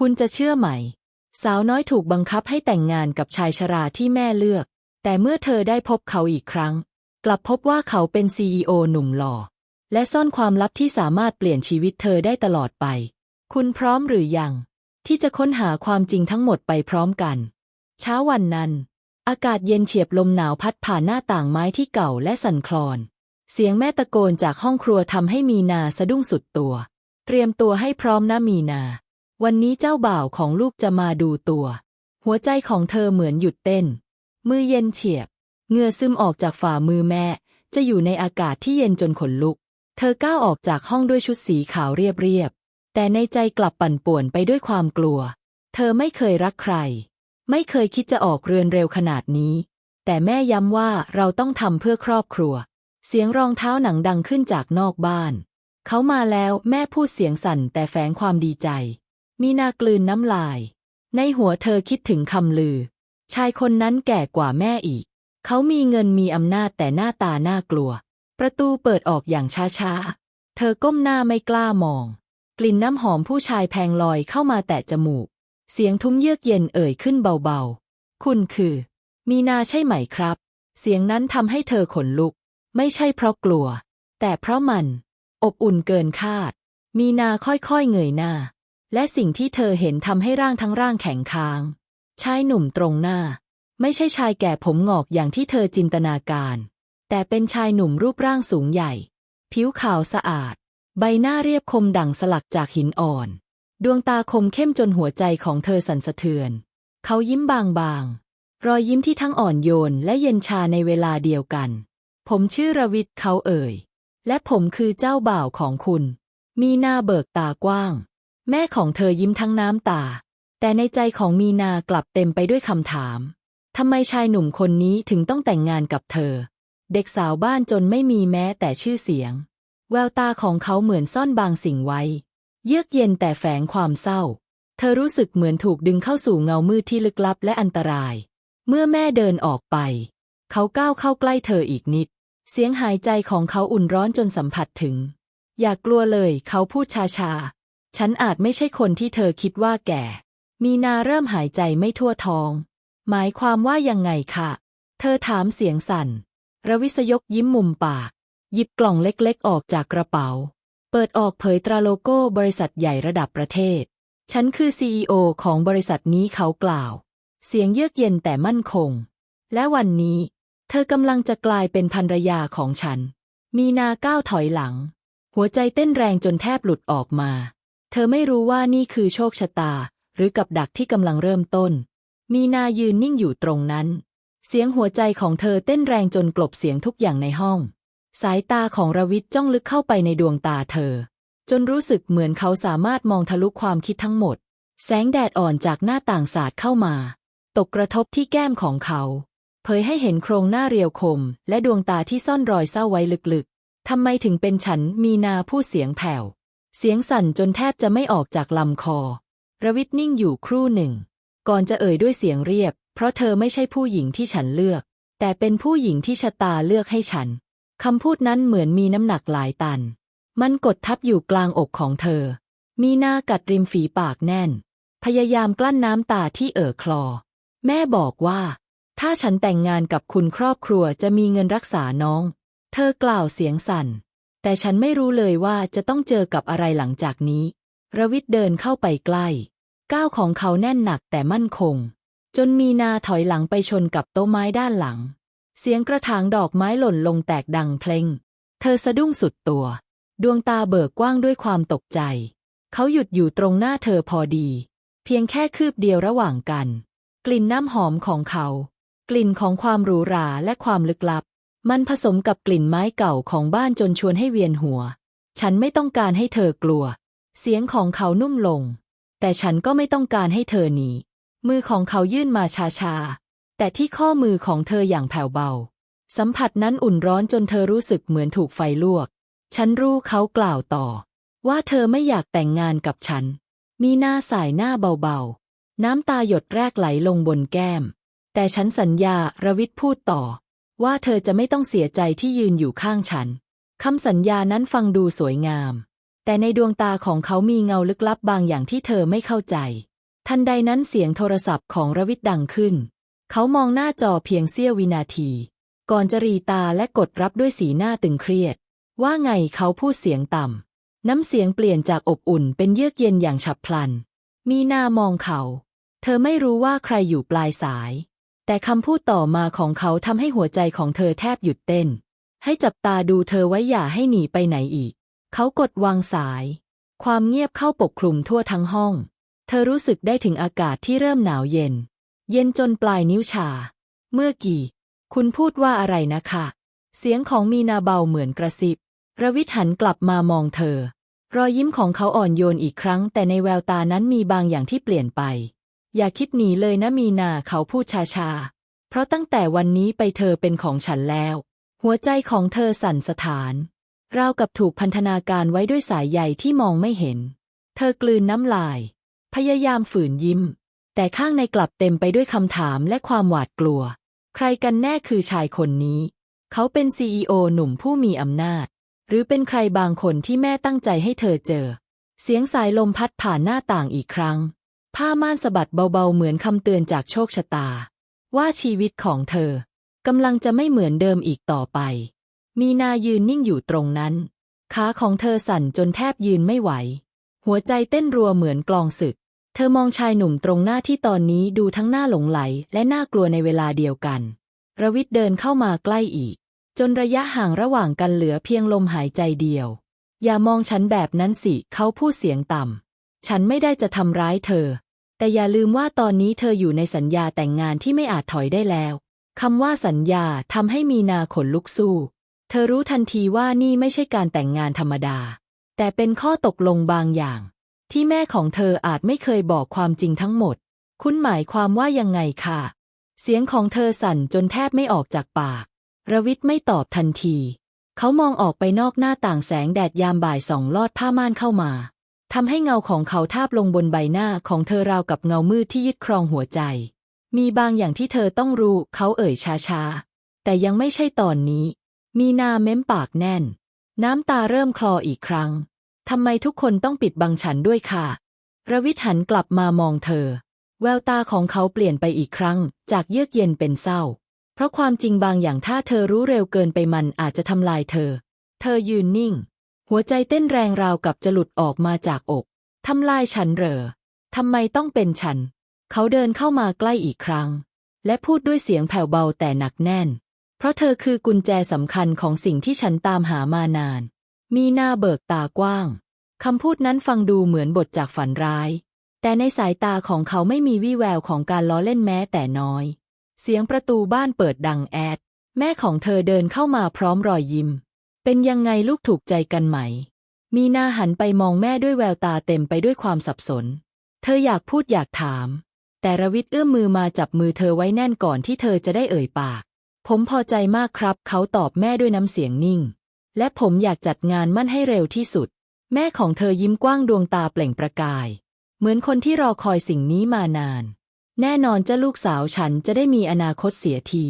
คุณจะเชื่อไหม สาวน้อยถูกบังคับให้แต่งงานกับชายชราที่แม่เลือก แต่เมื่อเธอได้พบเขาอีกครั้ง กลับพบว่าเขาเป็นซีอหนุ่มหล่อ และซ่อนความลับที่สามารถเปลี่ยนชีวิตเธอได้ตลอดไป คุณพร้อมหรือยัง ที่จะค้นหาความจริงทั้งหมดไปพร้อมกัน เช้าวันนั้น อากาศเย็นเฉียบลมหนาวพัดผ่านหน้าต่างไม้ที่เก่าและสั่นคลอน เสียงแม่ตะโกนจากห้องครัวทำให้มีนาสะดุ้งสุดตัว เตรียมตัวให้พร้อมนะมีนา วันนี้เจ้าบ่าวของลูกจะมาดูตัว หัวใจของเธอเหมือนหยุดเต้น มือเย็นเฉียบเหงื่อซึมออกจากฝ่ามือแม่ จะอยู่ในอากาศที่เย็นจนขนลุก เธอก้าวออกจากห้องด้วยชุดสีขาวเรียบๆ แต่ในใจกลับปั่นป่วนไปด้วยความกลัว เธอไม่เคยรักใคร ไม่เคยคิดจะออกเรือนเร็วขนาดนี้ แต่แม่ย้ำว่าเราต้องทำเพื่อครอบครัว เสียงรองเท้าหนังดังขึ้นจากนอกบ้าน เขามาแล้วแม่พูดเสียงสั่นแต่แฝงความดีใจ มีนากลืนน้ำลาย ในหัวเธอคิดถึงคำลือ ชายคนนั้นแก่กว่าแม่อีก เขามีเงินมีอำนาจแต่หน้าตาน่ากลัว ประตูเปิดออกอย่างช้าๆ เธอก้มหน้าไม่กล้ามอง กลิ่นน้ำหอมผู้ชายแพงลอยเข้ามาแตะจมูก เสียงทุ้มเยือกเย็นเอ่ยขึ้นเบาๆ คุณคือ มีนาใช่ไหมครับ เสียงนั้นทำให้เธอขนลุก ไม่ใช่เพราะกลัว แต่เพราะมัน อบอุ่นเกินคาด มีนาค่อยๆเงยหน้า และสิ่งที่เธอเห็นทำให้ร่างทั้งร่างแข็งค้าง ชายหนุ่มตรงหน้า ไม่ใช่ชายแก่ผมหงอกอย่างที่เธอจินตนาการ แต่เป็นชายหนุ่มรูปร่างสูงใหญ่ ผิวขาวสะอาด ใบหน้าเรียบคมดั่งสลักจากหินอ่อน ดวงตาคมเข้มจนหัวใจของเธอสั่นสะเทือน เขายิ้มบางๆ รอยยิ้มที่ทั้งอ่อนโยนและเย็นชาในเวลาเดียวกัน ผมชื่อรวิทย์เขาเอ่ย และผมคือเจ้าบ่าวของคุณ มีหน้าเบิกตากว้าง แม่ของเธอยิ้มทั้งน้ำตา แต่ในใจของมีนากลับเต็มไปด้วยคำถามทำไมชายหนุ่มคนนี้ถึงต้องแต่งงานกับเธอ เด็กสาวบ้านจนไม่มีแม้แต่ชื่อเสียง แววตาของเขาเหมือนซ่อนบางสิ่งไว้ เยือกเย็นแต่แฝงความเศร้า เธอรู้สึกเหมือนถูกดึงเข้าสู่เงามืดที่ลึกลับและอันตราย เมื่อแม่เดินออกไป เขาก้าวเข้าใกล้เธออีกนิด เสียงหายใจของเขาอุ่นร้อนจนสัมผัสถึง อย่ากกลัวเลยเขาพูดช้าๆ ฉันอาจไม่ใช่คนที่เธอคิดว่าแก่ มีนาเริ่มหายใจไม่ทั่วท้อง หมายความว่ายังไงคะเธอถามเสียงสั่น ระวิศยกยิ้มมุมปาก หยิบกล่องเล็กๆ ออกจากกระเป๋า เปิดออกเผยตราโลโก้บริษัทใหญ่ระดับประเทศ ฉันคือซีอของบริษัทนี้เขากล่าว เสียงเยือกเย็นแต่มั่นคง และวันนี้ เธอกำลังจะกลายเป็นภรรยาของฉัน มีนาก้าวถอยหลัง หัวใจเต้นแรงจนแทบหลุดออกมา เธอไม่รู้ว่านี่คือโชคชะตา หรือกับดักที่กำลังเริ่มต้น มีนายืนนิ่งอยู่ตรงนั้น เสียงหัวใจของเธอเต้นแรงจนกลบเสียงทุกอย่างในห้อง สายตาของรวิทย์จ้องลึกเข้าไปในดวงตาเธอ จนรู้สึกเหมือนเขาสามารถมองทะลุความคิดทั้งหมด แสงแดดอ่อนจากหน้าต่างสาดเข้ามา ตกกระทบที่แก้มของเขา เผยให้เห็นโครงหน้าเรียวคม และดวงตาที่ซ่อนรอยเศร้าไว้ลึกๆทำไมถึงเป็นฉันมีนาพูดเสียงแผ่ว เสียงสั่นจนแทบจะไม่ออกจากลำคอรวิทนิ่งอยู่ครู่หนึ่ง ก่อนจะเอ่ยด้วยเสียงเรียบ เพราะเธอไม่ใช่ผู้หญิงที่ฉันเลือก แต่เป็นผู้หญิงที่ชะตาเลือกให้ฉัน คำพูดนั้นเหมือนมีน้ำหนักหลายตัน มันกดทับอยู่กลางอกของเธอ มีหน้ากัดริมฝีปากแน่น พยายามกลั้นน้ำตาที่เอ่อคลอ แม่บอกว่า ถ้าฉันแต่งงานกับคุณครอบครัวจะมีเงินรักษาน้อง เธอกล่าวเสียงสั่น แต่ฉันไม่รู้เลยว่าจะต้องเจอกับอะไรหลังจากนี้ ระวิทย์เดินเข้าไปใกล้ ก้าวของเขาแน่นหนักแต่มั่นคง จนมีนาถอยหลังไปชนกับโต๊ะไม้ด้านหลัง เสียงกระถางดอกไม้หล่นลงแตกดังเพลง เธอสะดุ้งสุดตัว ดวงตาเบิกกว้างด้วยความตกใจ เขาหยุดอยู่ตรงหน้าเธอพอดี เพียงแค่คืบเดียวระหว่างกัน กลิ่นน้ำหอมของเขา กลิ่นของความหรูหราและความลึกลับ มันผสมกับกลิ่นไม้เก่าของบ้านจนชวนให้เวียนหัว ฉันไม่ต้องการให้เธอกลัว เสียงของเขานุ่มลง แต่ฉันก็ไม่ต้องการให้เธอหนี มือของเขายื่นมาชาๆ แต่ที่ข้อมือของเธออย่างแผ่วเบา สัมผัสนั้นอุ่นร้อนจนเธอรู้สึกเหมือนถูกไฟลวก ฉันรู้เขากล่าวต่อ ว่าเธอไม่อยากแต่งงานกับฉัน มีหน้าสายหน้าเบาๆ น้ำตาหยดแรกไหลลงบนแก้ม แต่ฉันสัญญาระวิทย์พูดต่อ ว่าเธอจะไม่ต้องเสียใจที่ยืนอยู่ข้างฉันคำสัญญานั้นฟังดูสวยงาม แต่ในดวงตาของเขามีเงาลึกลับบางอย่างที่เธอไม่เข้าใจ ทันใดนั้นเสียงโทรศัพท์ของรวิทย์ดังขึ้น เขามองหน้าจอเพียงเสี้ยววินาที ก่อนจะรีตาและกดรับด้วยสีหน้าตึงเครียด ว่าไงเขาพูดเสียงต่ำ น้ำเสียงเปลี่ยนจากอบอุ่นเป็นเยือกเย็นอย่างฉับพลัน มีหน้ามองเขา เธอไม่รู้ว่าใครอยู่ปลายสาย แต่คำพูดต่อมาของเขาทำให้หัวใจของเธอแทบหยุดเต้น ให้จับตาดูเธอไว้อย่าให้หนีไปไหนอีก เขากดวางสาย ความเงียบเข้าปกคลุมทั่วทั้งห้อง เธอรู้สึกได้ถึงอากาศที่เริ่มหนาวเย็น เย็นจนปลายนิ้วชา เมื่อกี้ คุณพูดว่าอะไรนะคะ เสียงของมีนาเบาเหมือนกระซิบ ระวิทหันกลับมามองเธอ รอยยิ้มของเขาอ่อนโยนอีกครั้ง แต่ในแววตานั้นมีบางอย่างที่เปลี่ยนไป อย่าคิดหนีเลยนะมีนาเขาพูดชาๆเพราะตั้งแต่วันนี้ไปเธอเป็นของฉันแล้ว หัวใจของเธอสั่นสะท้าน ราวกับถูกพันธนาการไว้ด้วยสายใยที่มองไม่เห็น เธอกลืนน้ำลาย พยายามฝืนยิ้ม แต่ข้างในกลับเต็มไปด้วยคำถามและความหวาดกลัว ใครกันแน่คือชายคนนี้ เขาเป็นซีอหนุ่มผู้มีอำนาจ หรือเป็นใครบางคนที่แม่ตั้งใจให้เธอเจอ เสียงสายลมพัดผ่านหน้าต่างอีกครั้ง ผ้าม่านสะบัดเบาๆเหมือนคำเตือนจากโชคชะตา ว่าชีวิตของเธอกำลังจะไม่เหมือนเดิมอีกต่อไป มีนายืนนิ่งอยู่ตรงนั้น ขาของเธอสั่นจนแทบยืนไม่ไหว หัวใจเต้นรัวเหมือนกลองศึก เธอมองชายหนุ่มตรงหน้าที่ตอนนี้ดูทั้งหน้าหลงไหลและน่ากลัวในเวลาเดียวกันระวิทย์เดินเข้ามาใกล้อีก จนระยะห่างระหว่างกันเหลือเพียงลมหายใจเดียว อย่ามองฉันแบบนั้นสิ เขาพูดเสียงต่ำ ฉันไม่ได้จะทำร้ายเธอ แต่อย่าลืมว่าตอนนี้เธออยู่ในสัญญาแต่งงานที่ไม่อาจถอยได้แล้วคำว่าสัญญาทำให้มีนาขนลุกสู้ เธอรู้ทันทีว่านี่ไม่ใช่การแต่งงานธรรมดา แต่เป็นข้อตกลงบางอย่าง ที่แม่ของเธออาจไม่เคยบอกความจริงทั้งหมด คุณหมายความว่ายังไงค่ะ เสียงของเธอสั่นจนแทบไม่ออกจากปากระวิทย์ไม่ตอบทันที เขามองออกไปนอกหน้าต่างแสงแดดยามบ่ายส่องลอดผ้าม่านเข้ามา ทำให้เงาของเขาทาบลงบนใบหน้าของเธอราวกับเงามืดที่ยึดครองหัวใจ มีบางอย่างที่เธอต้องรู้เขาเอ่ยช้าๆ แต่ยังไม่ใช่ตอนนี้ มีนาเม้มปากแน่น น้ำตาเริ่มคลออีกครั้งทำไมทุกคนต้องปิดบังฉันด้วยค่ะระวิทหันกลับมามองเธอ แววตาของเขาเปลี่ยนไปอีกครั้ง จากเยือกเย็นเป็นเศร้า เพราะความจริงบางอย่างถ้าเธอรู้เร็วเกินไปมันอาจจะทำลายเธอ เธอยืนนิ่ง หัวใจเต้นแรงราวกับจะหลุดออกมาจากอก ทำลายฉันเหรอ ทำไมต้องเป็นฉัน เขาเดินเข้ามาใกล้อีกครั้ง และพูดด้วยเสียงแผ่วเบาแต่หนักแน่น เพราะเธอคือกุญแจสำคัญของสิ่งที่ฉันตามหามานาน มีหน้าเบิกตากว้าง คำพูดนั้นฟังดูเหมือนบทจากฝันร้าย แต่ในสายตาของเขาไม่มีวี่แววของการล้อเล่นแม้แต่น้อย เสียงประตูบ้านเปิดดังแอด แม่ของเธอเดินเข้ามาพร้อมรอยยิ้ม เป็นยังไงลูกถูกใจกันไหม มีนาหันไปมองแม่ด้วยแววตาเต็มไปด้วยความสับสน เธออยากพูดอยากถาม แต่ระวิทย์เอื้อมมือมาจับมือเธอไว้แน่นก่อนที่เธอจะได้เอ่ยปาก ผมพอใจมากครับ เขาตอบแม่ด้วยน้ำเสียงนิ่ง และผมอยากจัดงานมั่นให้เร็วที่สุด แม่ของเธอยิ้มกว้างดวงตาเปล่งประกาย เหมือนคนที่รอคอยสิ่งนี้มานาน แน่นอนจะลูกสาวฉันจะได้มีอนาคตเสียที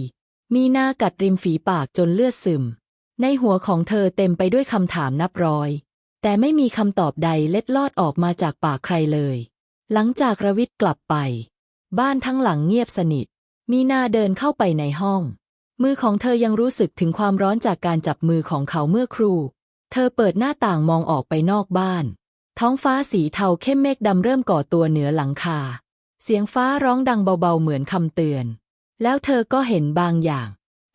มีหน้ากัดริมฝีปากจนเลือดซึม ในหัวของเธอเต็มไปด้วยคำถามนับร้อย แต่ไม่มีคำตอบใดเล็ดลอดออกมาจากปากใครเลย หลังจากระวิทย์กลับไป บ้านทั้งหลังเงียบสนิท มีนาเดินเข้าไปในห้อง มือของเธอยังรู้สึกถึงความร้อนจากการจับมือของเขาเมื่อครู่ เธอเปิดหน้าต่างมองออกไปนอกบ้าน ท้องฟ้าสีเทาเข้มเมฆดำเริ่มก่อตัวเหนือหลังคา เสียงฟ้าร้องดังเบาๆเหมือนคำเตือน แล้วเธอก็เห็นบางอย่าง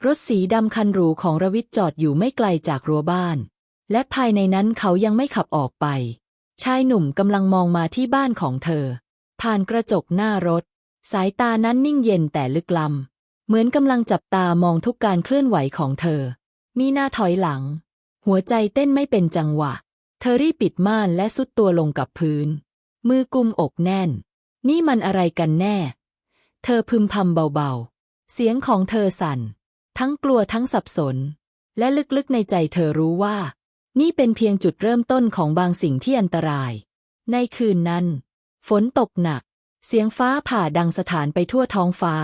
รถสีดำคันหรูของรวิทย์จอดอยู่ไม่ไกลจากรั้วบ้าน และภายในนั้นเขายังไม่ขับออกไป ชายหนุ่มกำลังมองมาที่บ้านของเธอ ผ่านกระจกหน้ารถ สายตานั้นนิ่งเย็นแต่ลึกล้ำเหมือนกำลังจับตามองทุกการเคลื่อนไหวของเธอ มีหน้าถอยหลัง หัวใจเต้นไม่เป็นจังหวะ เธอรีบปิดม่านและสุดตัวลงกับพื้น มือกุมอกแน่น นี่มันอะไรกันแน่ เธอพึมพำเบาๆ เสียงของเธอสั่น ทั้งกลัวทั้งสับสน และลึกๆในใจเธอรู้ว่า นี่เป็นเพียงจุดเริ่มต้นของบางสิ่งที่อันตราย ในคืนนั้น ฝนตกหนัก เสียงฟ้าผ่าดังสถานไปทั่วท้องฟ้า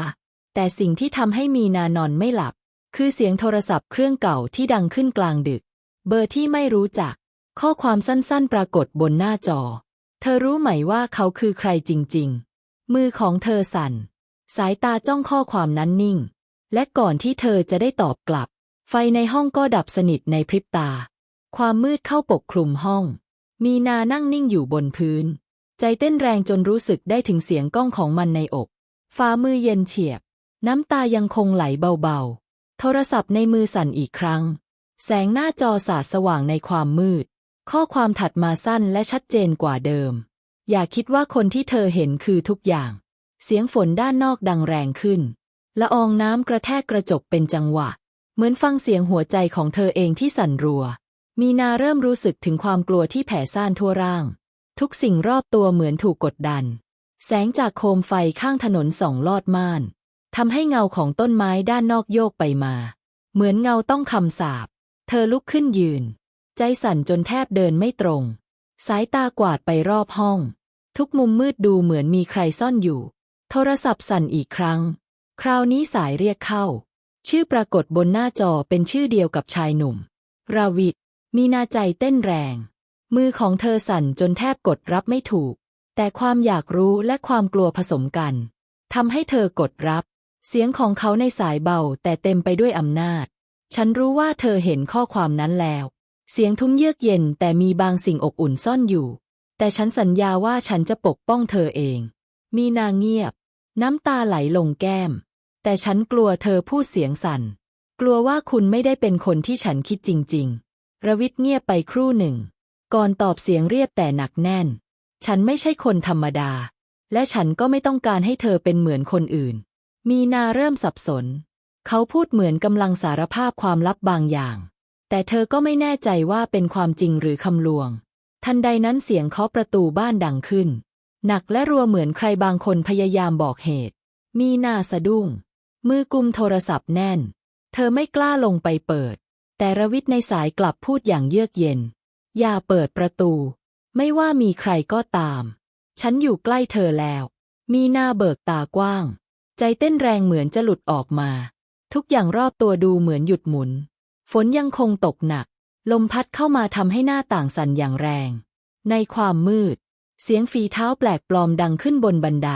แต่สิ่งที่ทำให้มีนานอนไม่หลับ คือเสียงโทรศัพท์เครื่องเก่าที่ดังขึ้นกลางดึก เบอร์ที่ไม่รู้จัก ข้อความสั้นๆ ปรากฏบนหน้าจอ เธอรู้ไหมว่าเขาคือใครจริง ๆ มือของเธอสั่น สายตาจ้องข้อความนั้นนิ่ง และก่อนที่เธอจะได้ตอบกลับ ไฟในห้องก็ดับสนิทในพริบตา ความมืดเข้าปกคลุมห้อง มีนานั่งนิ่งอยู่บนพื้น ใจเต้นแรงจนรู้สึกได้ถึงเสียงก้องของมันในอกฝ่ามือเย็นเฉียบ น้ำตายังคงไหลเบาๆ โทรศัพท์ในมือสั่นอีกครั้ง แสงหน้าจอสาดสว่างในความมืด ข้อความถัดมาสั้นและชัดเจนกว่าเดิม อย่าคิดว่าคนที่เธอเห็นคือทุกอย่าง เสียงฝนด้านนอกดังแรงขึ้น ละอองน้ำกระแทกกระจกเป็นจังหวะ เหมือนฟังเสียงหัวใจของเธอเองที่สั่นรัว มีนาเริ่มรู้สึกถึงความกลัวที่แผ่ซ่านทั่วร่าง ทุกสิ่งรอบตัวเหมือนถูกกดดัน แสงจากโคมไฟข้างถนนส่องลอดม่านทำให้เงาของต้นไม้ด้านนอกโยกไปมา เหมือนเงาต้องคำสาปเธอลุกขึ้นยืน ใจสั่นจนแทบเดินไม่ตรง สายตากวาดไปรอบห้อง ทุกมุมมืดดูเหมือนมีใครซ่อนอยู่ โทรศัพท์สั่นอีกครั้ง คราวนี้สายเรียกเข้า ชื่อปรากฏบนหน้าจอเป็นชื่อเดียวกับชายหนุ่ม ราวิทมีนาใจเต้นแรง มือของเธอสั่นจนแทบกดรับไม่ถูก แต่ความอยากรู้และความกลัวผสมกันทำให้เธอกดรับ เสียงของเขาในสายเบาแต่เต็มไปด้วยอำนาจ ฉันรู้ว่าเธอเห็นข้อความนั้นแล้ว เสียงทุ้มเยือกเย็นแต่มีบางสิ่งอบอุ่นซ่อนอยู่ แต่ฉันสัญญาว่าฉันจะปกป้องเธอเอง มีนางเงียบ น้ำตาไหลลงแก้ม แต่ฉันกลัวเธอพูดเสียงสั่น กลัวว่าคุณไม่ได้เป็นคนที่ฉันคิดจริง ๆ ระวิทเงียบไปครู่หนึ่ง ก่อนตอบเสียงเรียบแต่หนักแน่น ฉันไม่ใช่คนธรรมดา และฉันก็ไม่ต้องการให้เธอเป็นเหมือนคนอื่น มีนาเริ่มสับสน เขาพูดเหมือนกำลังสารภาพความลับบางอย่าง แต่เธอก็ไม่แน่ใจว่าเป็นความจริงหรือคำลวง ทันใดนั้นเสียงเคาะประตูบ้านดังขึ้น หนักและรัวเหมือนใครบางคนพยายามบอกเหตุ มีหน้าสะดุ้ง มือกุมโทรศัพท์แน่น เธอไม่กล้าลงไปเปิด แต่ระวิทย์ในสายกลับพูดอย่างเยือกเย็น อย่าเปิดประตู ไม่ว่ามีใครก็ตาม ฉันอยู่ใกล้เธอแล้ว มีหน้าเบิกตากว้าง ใจเต้นแรงเหมือนจะหลุดออกมา ทุกอย่างรอบตัวดูเหมือนหยุดหมุน ฝนยังคงตกหนัก ลมพัดเข้ามาทำให้หน้าต่างสั่นอย่างแรง ในความมืด เสียงฝีเท้าแปลกปลอมดังขึ้นบนบันได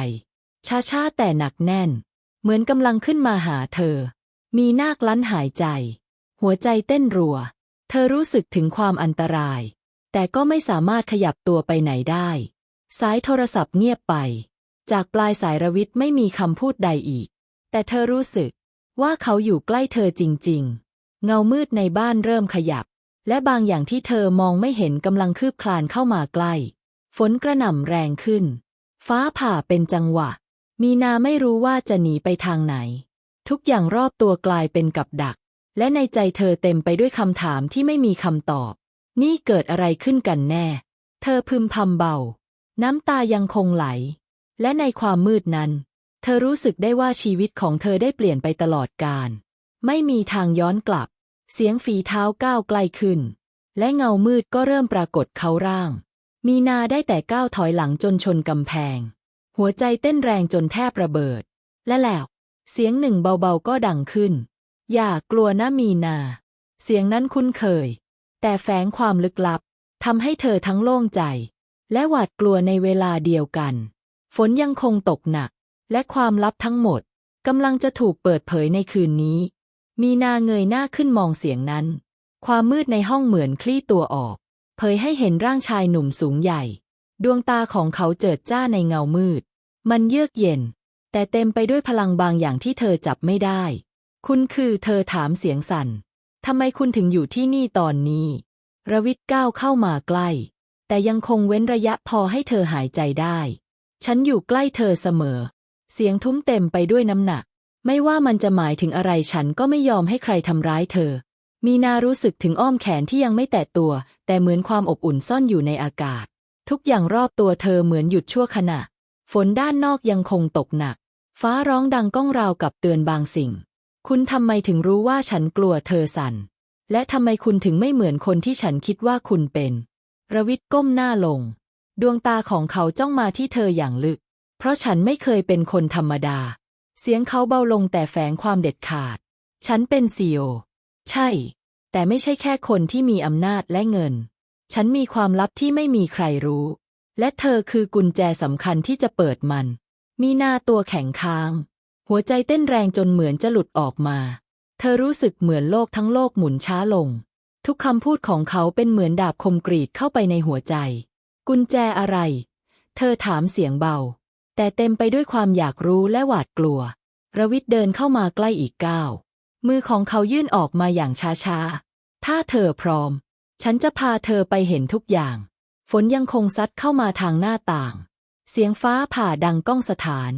ช้าๆแต่หนักแน่น เหมือนกำลังขึ้นมาหาเธอ มีนาคลั้นหายใจ หัวใจเต้นรัว เธอรู้สึกถึงความอันตราย แต่ก็ไม่สามารถขยับตัวไปไหนได้ สายโทรศัพท์เงียบไป จากปลายสายระวิทย์ไม่มีคำพูดใดอีก แต่เธอรู้สึกว่าเขาอยู่ใกล้เธอจริง ๆ เงามืดในบ้านเริ่มขยับ และบางอย่างที่เธอมองไม่เห็นกำลังคืบคลานเข้ามาใกล้ ฝนกระหน่ำแรงขึ้น ฟ้าผ่าเป็นจังหวะ มีนาไม่รู้ว่าจะหนีไปทางไหน ทุกอย่างรอบตัวกลายเป็นกับดัก และในใจเธอเต็มไปด้วยคำถามที่ไม่มีคำตอบ นี่เกิดอะไรขึ้นกันแน่ เธอพึมพำเบา น้ำตายังคงไหล และในความมืดนั้น เธอรู้สึกได้ว่าชีวิตของเธอได้เปลี่ยนไปตลอดกาลไม่มีทางย้อนกลับ เสียงฝีเท้าก้าวใกล้ขึ้น และเงามืดก็เริ่มปรากฏเขาร่าง มีนาได้แต่ก้าวถอยหลังจนชนกำแพง หัวใจเต้นแรงจนแทบระเบิด และแล้วเสียงหนึ่งเบาๆก็ดังขึ้น อย่ากลัวนะมีนา เสียงนั้นคุ้นเคย แต่แฝงความลึกลับทำให้เธอทั้งโล่งใจ และหวาดกลัวในเวลาเดียวกัน ฝนยังคงตกหนัก และความลับทั้งหมดกำลังจะถูกเปิดเผยในคืนนี้ มีนาเงยหน้าขึ้นมองเสียงนั้น ความมืดในห้องเหมือนคลี่ตัวออก เผยให้เห็นร่างชายหนุ่มสูงใหญ่ ดวงตาของเขาเจิดจ้าในเงามืด มันเยือกเย็น แต่เต็มไปด้วยพลังบางอย่างที่เธอจับไม่ได้ คุณคือเธอถามเสียงสั่นทำไมคุณถึงอยู่ที่นี่ตอนนี้ ระวิทยก้าวเข้ามาใกล้ แต่ยังคงเว้นระยะพอให้เธอหายใจได้ ฉันอยู่ใกล้เธอเสมอ เสียงทุ้มเต็มไปด้วยน้ำหนัก ไม่ว่ามันจะหมายถึงอะไรฉันก็ไม่ยอมให้ใครทำร้ายเธอ มีนารู้สึกถึงอ้อมแขนที่ยังไม่แตะตัว แต่เหมือนความอบอุ่นซ่อนอยู่ในอากาศ ทุกอย่างรอบตัวเธอเหมือนหยุดชั่วขณะ ฝนด้านนอกยังคงตกหนัก ฟ้าร้องดังก้องราวกับเตือนบางสิ่ง คุณทำไมถึงรู้ว่าฉันกลัวเธอสั่น และทำไมคุณถึงไม่เหมือนคนที่ฉันคิดว่าคุณเป็นระวิทยก้มหน้าลง ดวงตาของเขาจ้องมาที่เธออย่างลึก เพราะฉันไม่เคยเป็นคนธรรมดา เสียงเขาเบาลงแต่แฝงความเด็ดขาด ฉันเป็นซีโอ ใช่ แต่ไม่ใช่แค่คนที่มีอำนาจและเงิน ฉันมีความลับที่ไม่มีใครรู้ และเธอคือกุญแจสำคัญที่จะเปิดมัน มีหน้าตัวแข็งค้าง หัวใจเต้นแรงจนเหมือนจะหลุดออกมา เธอรู้สึกเหมือนโลกทั้งโลกหมุนช้าลง ทุกคำพูดของเขาเป็นเหมือนดาบคมกรีดเข้าไปในหัวใจ กุญแจอะไร เธอถามเสียงเบา แต่เต็มไปด้วยความอยากรู้และหวาดกลัวระวิทย์เดินเข้ามาใกล้อีกก้าว มือของเขายื่นออกมาอย่างช้าๆ ถ้าเธอพร้อม ฉันจะพาเธอไปเห็นทุกอย่าง ฝนยังคงซัดเข้ามาทางหน้าต่าง เสียงฟ้าผ่าดังก้องสถาน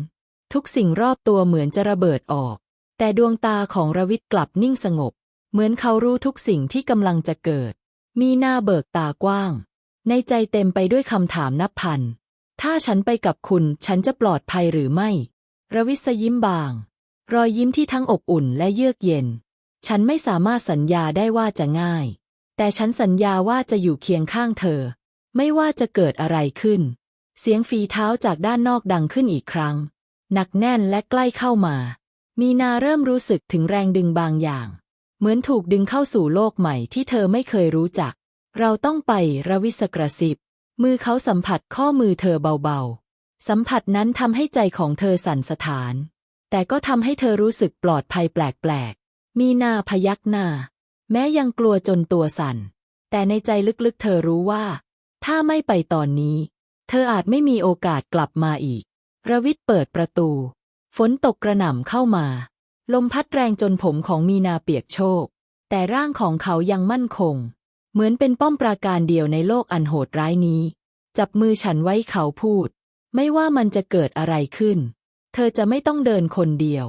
ทุกสิ่งรอบตัวเหมือนจะระเบิดออก แต่ดวงตาของระวิทย์กลับนิ่งสงบ เหมือนเขารู้ทุกสิ่งที่กำลังจะเกิด มีหน้าเบิกตากว้าง ในใจเต็มไปด้วยคำถามนับพัน ถ้าฉันไปกับคุณ ฉันจะปลอดภัยหรือไม่ระวิศยิ้มบาง รอยยิ้มที่ทั้งอบอุ่นและเยือกเย็น ฉันไม่สามารถสัญญาได้ว่าจะง่าย แต่ฉันสัญญาว่าจะอยู่เคียงข้างเธอ ไม่ว่าจะเกิดอะไรขึ้น เสียงฝีเท้าจากด้านนอกดังขึ้นอีกครั้ง หนักแน่นและใกล้เข้ามา มีนาเริ่มรู้สึกถึงแรงดึงบางอย่าง เหมือนถูกดึงเข้าสู่โลกใหม่ที่เธอไม่เคยรู้จัก เราต้องไประวิสกระซิบ มือเขาสัมผัสข้อมือเธอเบาๆ สัมผัสนั้นทำให้ใจของเธอสั่นสะท้าน แต่ก็ทำให้เธอรู้สึกปลอดภัยแปลกๆ มีนาพยักหน้า แม้ยังกลัวจนตัวสั่น แต่ในใจลึกๆ เธอรู้ว่า ถ้าไม่ไปตอนนี้ เธออาจไม่มีโอกาสกลับมาอีก ระวิทย์เปิดประตู ฝนตกกระหน่ำเข้ามา ลมพัดแรงจนผมของมีนาเปียกโชก แต่ร่างของเขายังมั่นคง เหมือนเป็นป้อมปราการเดียวในโลกอันโหดร้ายนี้ จับมือฉันไว้เขาพูด ไม่ว่ามันจะเกิดอะไรขึ้น เธอจะไม่ต้องเดินคนเดียว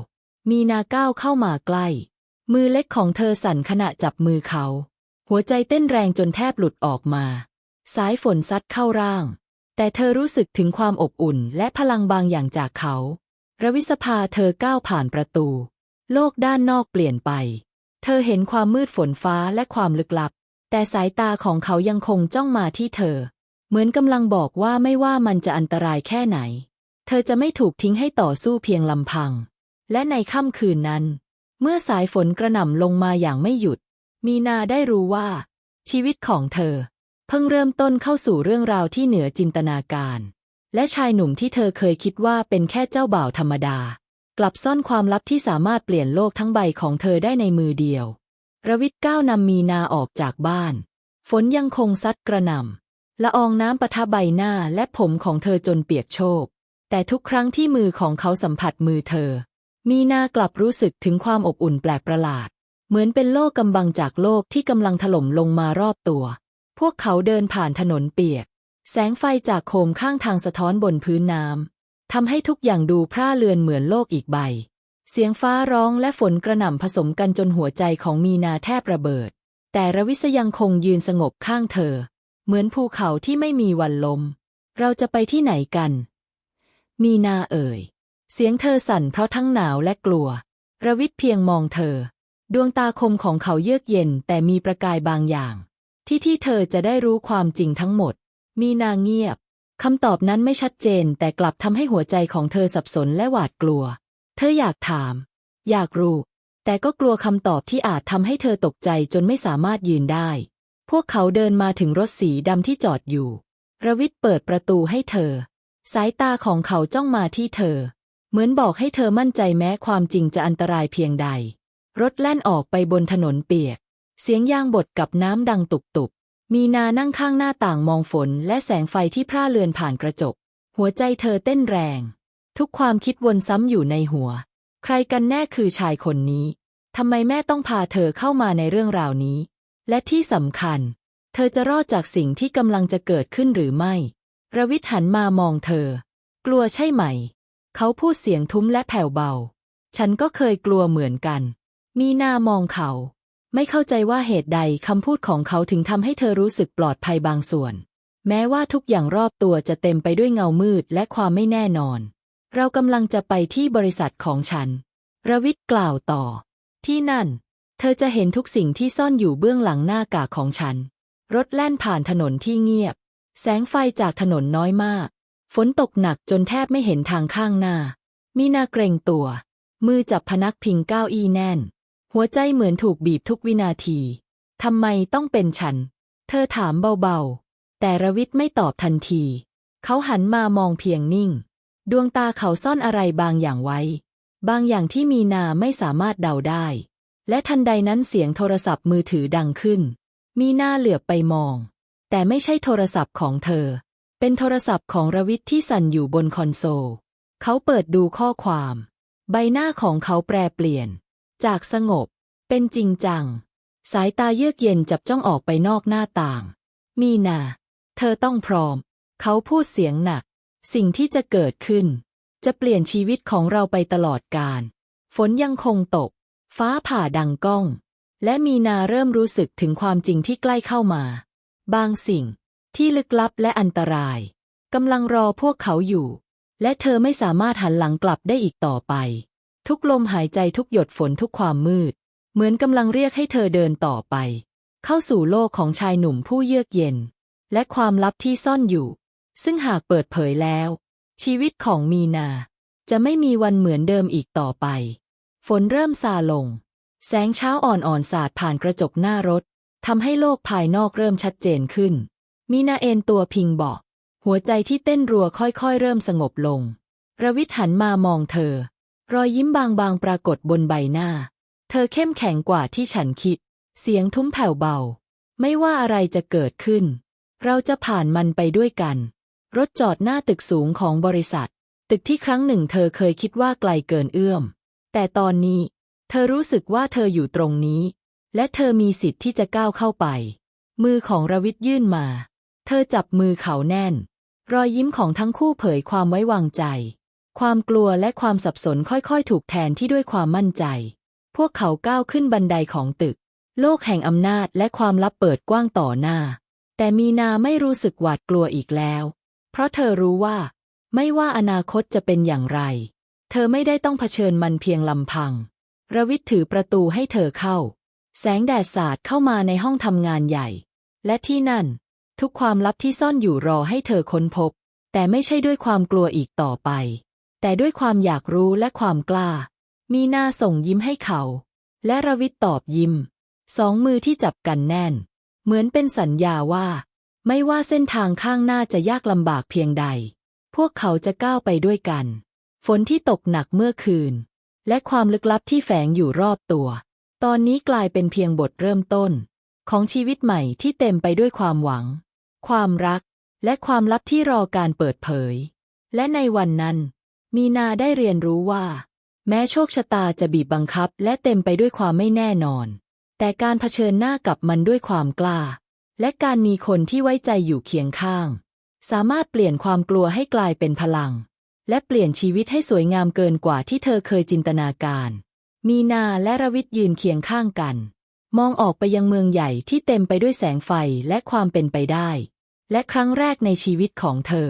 มีนาก้าวเข้ามาใกล้ มือเล็กของเธอสั่นขณะจับมือเขา หัวใจเต้นแรงจนแทบหลุดออกมา สายฝนซัดเข้าร่าง แต่เธอรู้สึกถึงความอบอุ่นและพลังบางอย่างจากเขาระวิสภาเธอก้าวผ่านประตู โลกด้านนอกเปลี่ยนไป เธอเห็นความมืดฝนฟ้าและความลึกลับ แต่สายตาของเขายังคงจ้องมาที่เธอ เหมือนกำลังบอกว่าไม่ว่ามันจะอันตรายแค่ไหน เธอจะไม่ถูกทิ้งให้ต่อสู้เพียงลำพัง และในค่ำคืนนั้น เมื่อสายฝนกระหน่ำลงมาอย่างไม่หยุด มีนาได้รู้ว่า ชีวิตของเธอ เพิ่งเริ่มต้นเข้าสู่เรื่องราวที่เหนือจินตนาการ และชายหนุ่มที่เธอเคยคิดว่าเป็นแค่เจ้าบ่าวธรรมดา กลับซ่อนความลับที่สามารถเปลี่ยนโลกทั้งใบของเธอได้ในมือเดียวระวิทย์ก้าวนำมีนาออกจากบ้าน ฝนยังคงซัดกระหน่ำละอองน้ำปะทะใบหน้าและผมของเธอจนเปียกโชก แต่ทุกครั้งที่มือของเขาสัมผัสมือเธอ มีนากลับรู้สึกถึงความอบอุ่นแปลกประหลาด เหมือนเป็นโลกกำบังจากโลกที่กำลังถล่มลงมารอบตัว พวกเขาเดินผ่านถนนเปียก แสงไฟจากโคมข้างทางสะท้อนบนพื้นน้ำทำให้ทุกอย่างดูพร่าเลือนเหมือนโลกอีกใบ เสียงฟ้าร้องและฝนกระหน่ำผสมกันจนหัวใจของมีนาแทบระเบิด แต่ระวิศยังคงยืนสงบข้างเธอ เหมือนภูเขาที่ไม่มีวันลม เราจะไปที่ไหนกัน มีนาเอ่ย เสียงเธอสั่นเพราะทั้งหนาวและกลัว ระวิทย์เพียงมองเธอ ดวงตาคมของเขาเยือกเย็นแต่มีประกายบางอย่าง ที่ที่เธอจะได้รู้ความจริงทั้งหมด มีนาเงียบคำตอบนั้นไม่ชัดเจนแต่กลับทำให้หัวใจของเธอสับสนและหวาดกลัว เธออยากถาม อยากรู้ แต่ก็กลัวคำตอบที่อาจทำให้เธอตกใจจนไม่สามารถยืนได้ พวกเขาเดินมาถึงรถสีดำที่จอดอยู่ ระวิทย์เปิดประตูให้เธอ สายตาของเขาจ้องมาที่เธอ เหมือนบอกให้เธอมั่นใจแม้ความจริงจะอันตรายเพียงใด รถแล่นออกไปบนถนนเปียก เสียงยางบดกับน้ำดังตุบๆมีนานั่งข้างหน้าต่างมองฝนและแสงไฟที่พร่าเลือนผ่านกระจก หัวใจเธอเต้นแรง ทุกความคิดวนซ้ำอยู่ในหัว ใครกันแน่คือชายคนนี้ทำไมแม่ต้องพาเธอเข้ามาในเรื่องราวนี้ และที่สำคัญ เธอจะรอดจากสิ่งที่กำลังจะเกิดขึ้นหรือไม่ ระวิทย์หันมามองเธอ กลัวใช่ไหม เขาพูดเสียงทุ้มและแผ่วเบา ฉันก็เคยกลัวเหมือนกัน มีหน้ามองเขา ไม่เข้าใจว่าเหตุใดคำพูดของเขาถึงทำให้เธอรู้สึกปลอดภัยบางส่วน แม้ว่าทุกอย่างรอบตัวจะเต็มไปด้วยเงามืดและความไม่แน่นอน เรากำลังจะไปที่บริษัทของฉันระวิทย์กล่าวต่อ ที่นั่น เธอจะเห็นทุกสิ่งที่ซ่อนอยู่เบื้องหลังหน้ากากของฉัน รถแล่นผ่านถนนที่เงียบ แสงไฟจากถนนน้อยมาก ฝนตกหนักจนแทบไม่เห็นทางข้างหน้า มีนาเกรงตัว มือจับพนักพิงเก้าอี้แน่น หัวใจเหมือนถูกบีบทุกวินาที ทำไมต้องเป็นฉัน เธอถามเบาๆ แต่รวิทย์ไม่ตอบทันที เขาหันมามองเพียงนิ่ง ดวงตาเขาซ่อนอะไรบางอย่างไว้ บางอย่างที่มีนาไม่สามารถเดาได้ และทันใดนั้นเสียงโทรศัพท์มือถือดังขึ้น มีนาเหลือบไปมอง แต่ไม่ใช่โทรศัพท์ของเธอ เป็นโทรศัพท์ของรวิทย์ที่สั่นอยู่บนคอนโซล เขาเปิดดูข้อความ ใบหน้าของเขาแปรเปลี่ยน จากสงบ เป็นจริงจัง สายตาเยือกเย็นจับจ้องออกไปนอกหน้าต่าง มีนา เธอต้องพร้อม เขาพูดเสียงหนัก สิ่งที่จะเกิดขึ้น จะเปลี่ยนชีวิตของเราไปตลอดกาลฝนยังคงตก ฟ้าผ่าดังก้อง และมีนาเริ่มรู้สึกถึงความจริงที่ใกล้เข้ามา บางสิ่งที่ลึกลับและอันตรายกำลังรอพวกเขาอยู่ และเธอไม่สามารถหันหลังกลับได้อีกต่อไป ทุกลมหายใจทุกหยดฝนทุกความมืด เหมือนกำลังเรียกให้เธอเดินต่อไป เข้าสู่โลกของชายหนุ่มผู้เยือกเย็น และความลับที่ซ่อนอยู่ ซึ่งหากเปิดเผยแล้ว ชีวิตของมีนา จะไม่มีวันเหมือนเดิมอีกต่อไป ฝนเริ่มซาลง แสงเช้าอ่อนๆสาดผ่านกระจกหน้ารถ ทำให้โลกภายนอกเริ่มชัดเจนขึ้น มีนาเอนตัวพิงเบาะหัวใจที่เต้นรัวค่อยๆ เริ่มสงบลง ระวิทหันมามองเธอ รอยยิ้มบางๆ ปรากฏบนใบหน้า เธอเข้มแข็งกว่าที่ฉันคิด เสียงทุ้มแผ่วเบา ไม่ว่าอะไรจะเกิดขึ้น เราจะผ่านมันไปด้วยกัน รถจอดหน้าตึกสูงของบริษัท ตึกที่ครั้งหนึ่งเธอเคยคิดว่าไกลเกินเอื้อม แต่ตอนนี้ เธอรู้สึกว่าเธออยู่ตรงนี้ และเธอมีสิทธิ์ที่จะก้าวเข้าไป มือของรวิทยื่นมา เธอจับมือเขาแน่น รอยยิ้มของทั้งคู่เผยความไว้วางใจ ความกลัวและความสับสนค่อยๆ ถูกแทนที่ด้วยความมั่นใจ พวกเขาก้าวขึ้นบันไดของตึก โลกแห่งอำนาจและความลับเปิดกว้างต่อหน้า แต่มีนาไม่รู้สึกหวาดกลัวอีกแล้ว เพราะเธอรู้ว่า ไม่ว่าอนาคตจะเป็นอย่างไร เธอไม่ได้ต้องเผชิญมันเพียงลำพังระวิทย์ถือประตูให้เธอเข้า แสงแดดสาดเข้ามาในห้องทำงานใหญ่ และที่นั่น ทุกความลับที่ซ่อนอยู่รอให้เธอค้นพบ แต่ไม่ใช่ด้วยความกลัวอีกต่อไป แต่ด้วยความอยากรู้และความกล้า มีนาส่งยิ้มให้เขา และระวิทย์ตอบยิ้ม สองมือที่จับกันแน่น เหมือนเป็นสัญญาว่า ไม่ว่าเส้นทางข้างหน้าจะยากลำบากเพียงใด พวกเขาจะก้าวไปด้วยกัน ฝนที่ตกหนักเมื่อคืน และความลึกลับที่แฝงอยู่รอบตัว ตอนนี้กลายเป็นเพียงบทเริ่มต้น ของชีวิตใหม่ที่เต็มไปด้วยความหวัง ความรัก และความลับที่รอการเปิดเผย และในวันนั้น มีนาได้เรียนรู้ว่า แม้โชคชะตาจะบีบบังคับ และเต็มไปด้วยความไม่แน่นอน แต่การเผชิญหน้ากับมันด้วยความกล้า และการมีคนที่ไว้ใจอยู่เคียงข้าง สามารถเปลี่ยนความกลัวให้กลายเป็นพลัง และเปลี่ยนชีวิตให้สวยงามเกินกว่าที่เธอเคยจินตนาการ มีนาและรวิทย์ยืนเคียงข้างกัน มองออกไปยังเมืองใหญ่ที่เต็มไปด้วยแสงไฟและความเป็นไปได้ และครั้งแรกในชีวิตของเธอ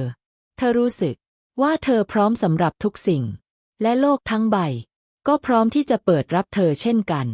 เธอรู้สึกว่าเธอพร้อมสำหรับทุกสิ่ง และโลกทั้งใบ ก็พร้อมที่จะเปิดรับเธอเช่นกัน